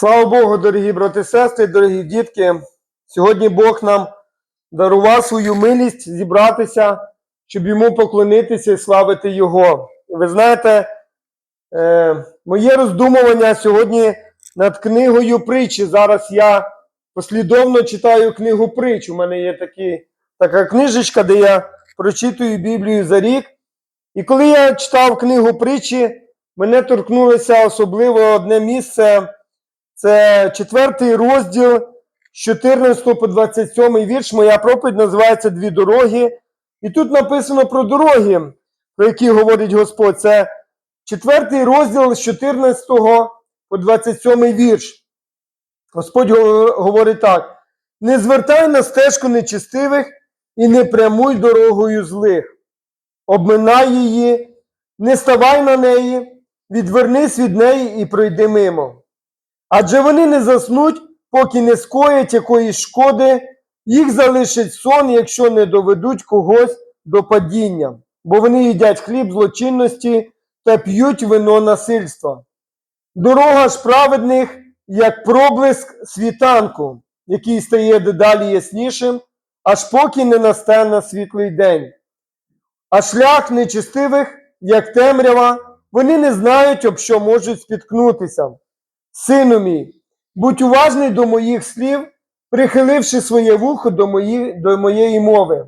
Слава Богу, дорогі брати сестри, дорогі дітки. Сьогодні Бог нам дарував свою милість зібратися, щоб йому поклонитися і славити Його. Ви знаєте, е, моє роздумування сьогодні над книгою притчі. Зараз я послідовно читаю книгу притч. У мене є такі, така книжечка, де я прочитую Біблію за рік. І коли я читав книгу притчі, мене торкнулося особливо одне місце. Це четвертий розділ з 14 по 27 вірш. Моя проповідь називається Дві дороги. І тут написано про дороги, про які говорить Господь. Це четвертий розділ з 14 по 27 вірш. Господь говорить так: не звертай на стежку нечистивих і не прямуй дорогою злих. Обминай її, не ставай на неї, відвернись від неї і пройди мимо. Адже вони не заснуть, поки не скоять якоїсь шкоди, їх залишить сон, якщо не доведуть когось до падіння, бо вони їдять хліб злочинності та п'ють вино насильства. Дорога ж праведних, як проблиск світанку, який стає дедалі яснішим, аж поки не настане світлий день. А шлях нечистивих, як темрява, вони не знають, об що можуть спіткнутися. Сину мій, будь уважний до моїх слів, прихиливши своє вухо до, мої, до моєї мови.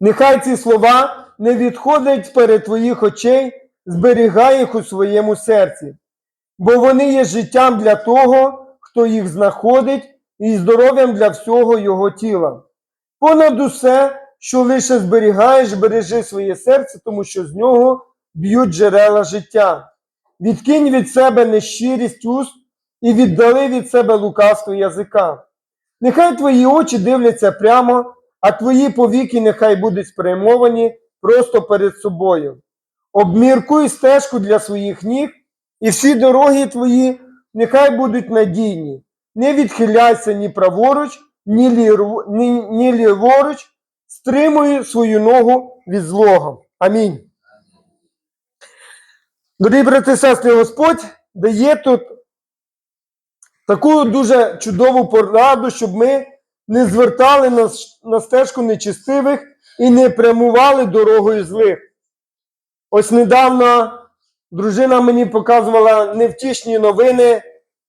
Нехай ці слова не відходять перед твоїх очей, зберігай їх у своєму серці, бо вони є життям для того, хто їх знаходить, і здоров'ям для всього його тіла. Понад усе, що лише зберігаєш, бережи своє серце, тому що з нього б'ють джерела життя. Відкинь від себе нещирість уст і віддали від себе лукавство язика. Нехай твої очі дивляться прямо, а твої повіки нехай будуть спрямовані просто перед собою. Обміркуй стежку для своїх ніг, і всі дороги твої нехай будуть надійні. Не відхиляйся ні праворуч, ні, ліру, ні, ні ліворуч, стримуй свою ногу від злого. Амінь. Дорогі брати сестри, Господь дає тут таку дуже чудову пораду, щоб ми не звертали на, на стежку нечистивих і не прямували дорогою злих. Ось недавно дружина мені показувала невтішні новини,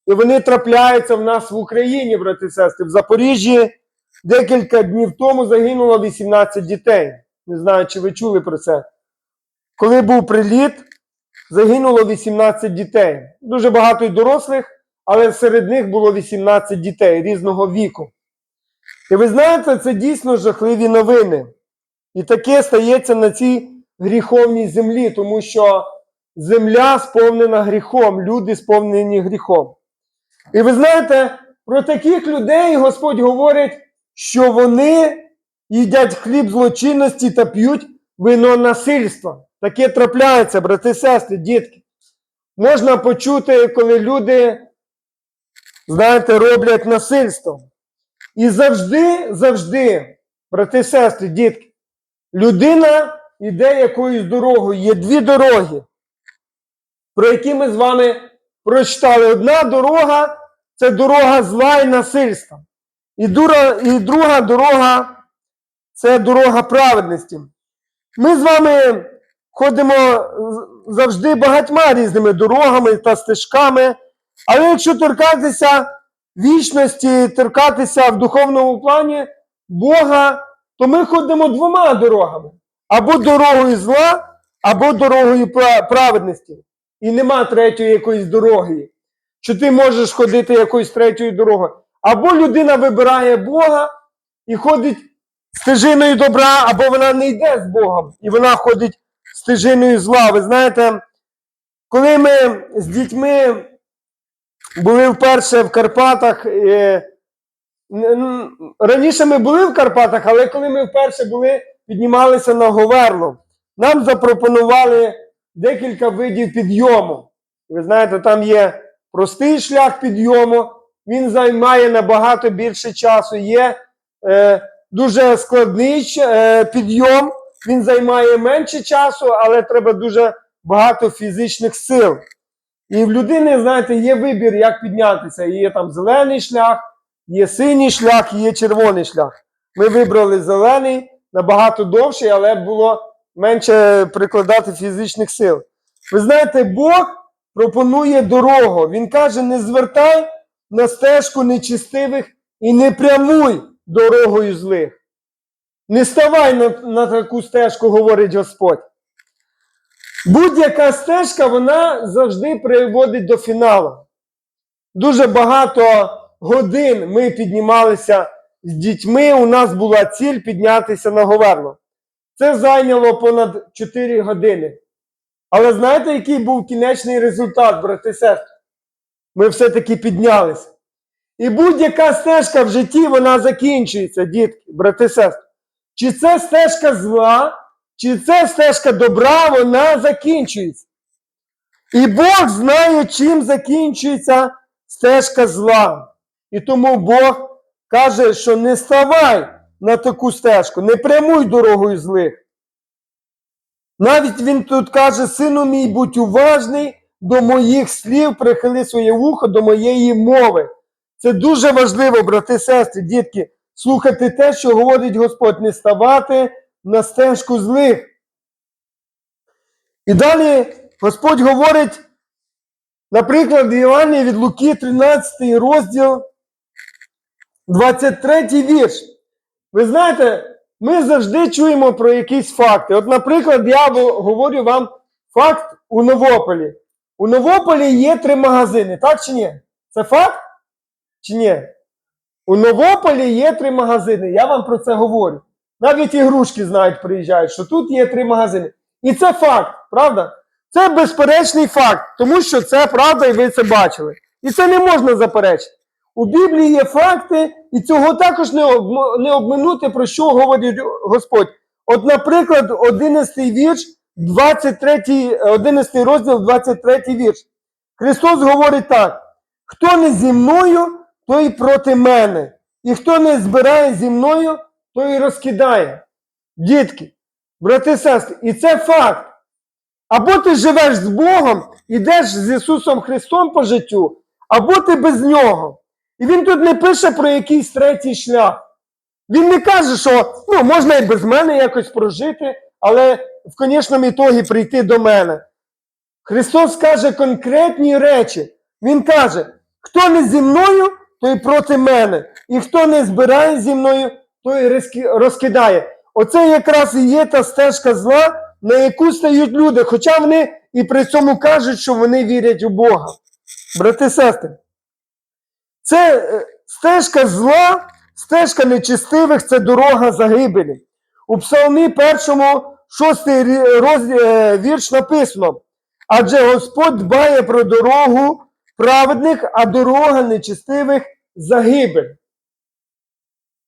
і вони трапляються в нас в Україні, брати і сестри. В Запоріжжі декілька днів тому загинуло 18 дітей. Не знаю, чи ви чули про це. Коли був приліт, загинуло 18 дітей. Дуже багато й дорослих, але серед них було 18 дітей різного віку. І ви знаєте, це дійсно жахливі новини. І таке стається на цій гріховній землі, тому що земля сповнена гріхом, люди сповнені гріхом. І ви знаєте, про таких людей Господь говорить, що вони їдять хліб злочинності та п'ють вино насильства. Таке трапляється, брати і сестри, дітки. Можна почути, коли люди, знаєте, роблять насильство. І завжди, завжди, брати сестри, дітки, людина йде якоюсь дорогою. Є дві дороги, про які ми з вами прочитали. Одна дорога це дорога зла і насильства. І, дура, і друга дорога це дорога праведності. Ми з вами ходимо завжди багатьма різними дорогами та стежками, але якщо торкатися вічності, торкатися в духовному плані Бога, то ми ходимо двома дорогами: або дорогою зла, або дорогою праведності. І нема третьої якоїсь дороги. Що ти можеш ходити якоюсь третьою дорогою. Або людина вибирає Бога і ходить стежиною добра, або вона не йде з Богом, і вона ходить стежиною зла. Ви знаєте, коли ми з дітьми були вперше в Карпатах, е, раніше ми були в Карпатах, але коли ми вперше були, піднімалися на Говерло, нам запропонували декілька видів підйому. Ви знаєте, там є простий шлях підйому, він займає набагато більше часу. Є е, дуже складний е, підйом, він займає менше часу, але треба дуже багато фізичних сил. І в людини, знаєте, є вибір, як піднятися. Є там зелений шлях, є синій шлях, є червоний шлях. Ми вибрали зелений, набагато довший, але було менше прикладати фізичних сил. Ви знаєте, Бог пропонує дорогу. Він каже: не звертай на стежку нечистивих і не прямуй дорогою злих. Не ставай на, на таку стежку, говорить Господь. Будь-яка стежка, вона завжди приводить до фіналу. Дуже багато годин ми піднімалися з дітьми. У нас була ціль піднятися на Говерло. Це зайняло понад 4 години. Але знаєте, який був кінечний результат, брати і сестри? Ми все-таки піднялися. І будь-яка стежка в житті, вона закінчується, дітки, брати сестри. Чи це стежка зла, чи це стежка добра, вона закінчується. І Бог знає, чим закінчується стежка зла. І тому Бог каже, що не ставай на таку стежку, не прямуй дорогою злих. Навіть він тут каже: сину мій, будь уважний до моїх слів, прихили своє вухо до моєї мови. Це дуже важливо, брати сестри, дітки, слухати те, що говорить Господь, не ставати на стежку злих. І далі Господь говорить, наприклад, в Івані від Луки, 13 розділ, 23 вірш. Ви знаєте, ми завжди чуємо про якісь факти. От, наприклад, я говорю вам факт у Новополі. У Новополі є три магазини, так чи ні? Це факт? Чи ні? У Новополі є три магазини. Я вам про це говорю. Навіть ігрушки знають, приїжджають, що тут є три магазини. І це факт, правда? Це безперечний факт, тому що це правда, і ви це бачили. І це не можна заперечити. У Біблії є факти, і цього також не, обм- не обминути, про що говорить Господь. От, наприклад, 11 вірш, 23, 11 розділ, 23 вірш. Христос говорить так: хто не зі мною, той проти мене. І хто не збирає зі мною, той розкидає. Дітки, брати сестри, і це факт. Або ти живеш з Богом, ідеш з Ісусом Христом по життю, або ти без нього. І він тут не пише про якийсь третій шлях. Він не каже, що ну, можна і без мене якось прожити, але в конечному ітогі прийти до мене. Христос каже конкретні речі. Він каже: хто не зі мною, той проти мене. І хто не збирає зі мною, той розкидає. Оце якраз і є та стежка зла, на яку стають люди, хоча вони і при цьому кажуть, що вони вірять у Бога. Брати сестри, це е, стежка зла, стежка нечистивих це дорога загибелі. У Псалмі першому, шостий рі- роз- е, вірш написано: адже Господь дбає про дорогу праведних, а дорога нечистивих загибель.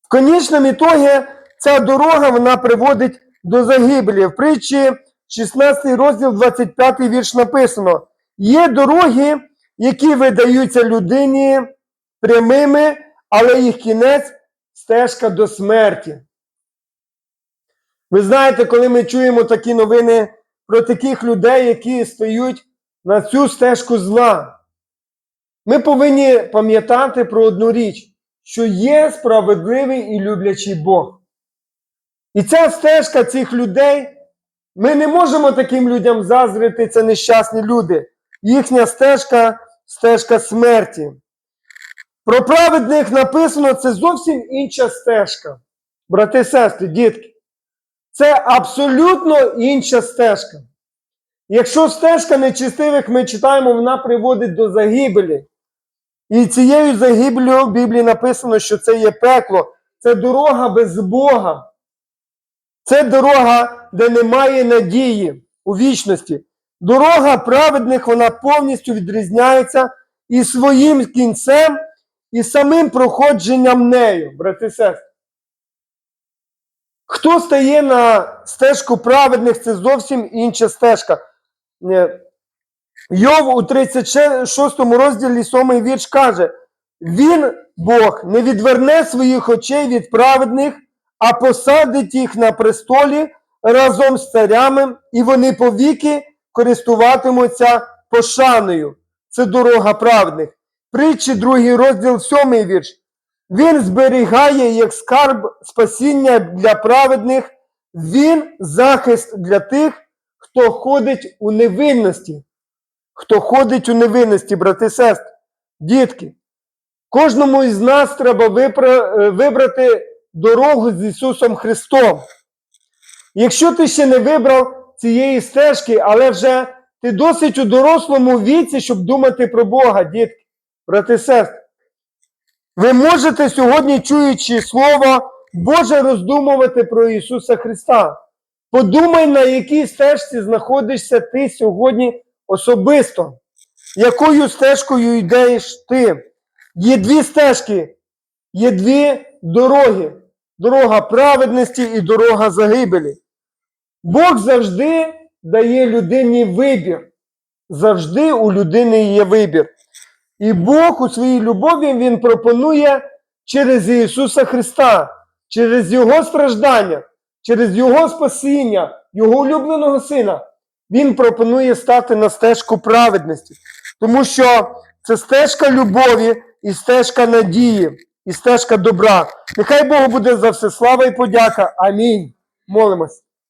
В конечному ітогі ця дорога вона приводить до загибелі. В притчі 16 розділ, 25 вірш написано: є дороги, які видаються людині прямими, але їх кінець стежка до смерті. Ви знаєте, коли ми чуємо такі новини про таких людей, які стають на цю стежку зла, ми повинні пам'ятати про одну річ, що є справедливий і люблячий Бог. І ця стежка цих людей, ми не можемо таким людям заздрити, це нещасні люди. Їхня стежка стежка смерті. Про праведних написано, це зовсім інша стежка. Брати і сестри, дітки. Це абсолютно інша стежка. Якщо стежка нечистивих, ми читаємо, вона приводить до загибелі. І цією загибелю в Біблії написано, що це є пекло, це дорога без Бога. Це дорога, де немає надії у вічності. Дорога праведних, вона повністю відрізняється і своїм кінцем, і самим проходженням нею, брати сестри. Хто стає на стежку праведних, це зовсім інша стежка. Йов у 36 розділі 7 вірш каже: Він, Бог, не відверне своїх очей від праведних, а посадить їх на престолі разом з царями, і вони повіки користуватимуться пошаною. це дорога праведних. Притчі, другий розділ, сьомий вірш. Він зберігає як скарб спасіння для праведних, він захист для тих, хто ходить у невинності. Хто ходить у невинності, брати сестри, дітки. Кожному із нас треба е, вибрати дорогу з Ісусом Христом. Якщо ти ще не вибрав цієї стежки, але вже ти досить у дорослому віці, щоб думати про Бога, дітки, брати сестри. Ви можете сьогодні, чуючи Слово Боже, роздумувати про Ісуса Христа. Подумай, на якій стежці знаходишся ти сьогодні особисто. Якою стежкою йдеш ти? Є дві стежки, є дві дороги: дорога праведності і дорога загибелі. Бог завжди дає людині вибір. Завжди у людини є вибір. І Бог у своїй любові Він пропонує через Ісуса Христа, через Його страждання, через Його спасіння, Його улюбленого Сина. Він пропонує стати на стежку праведності. Тому що це стежка любові і стежка надії, і стежка добра. Нехай Богу буде за все слава і подяка. Амінь. Молимось.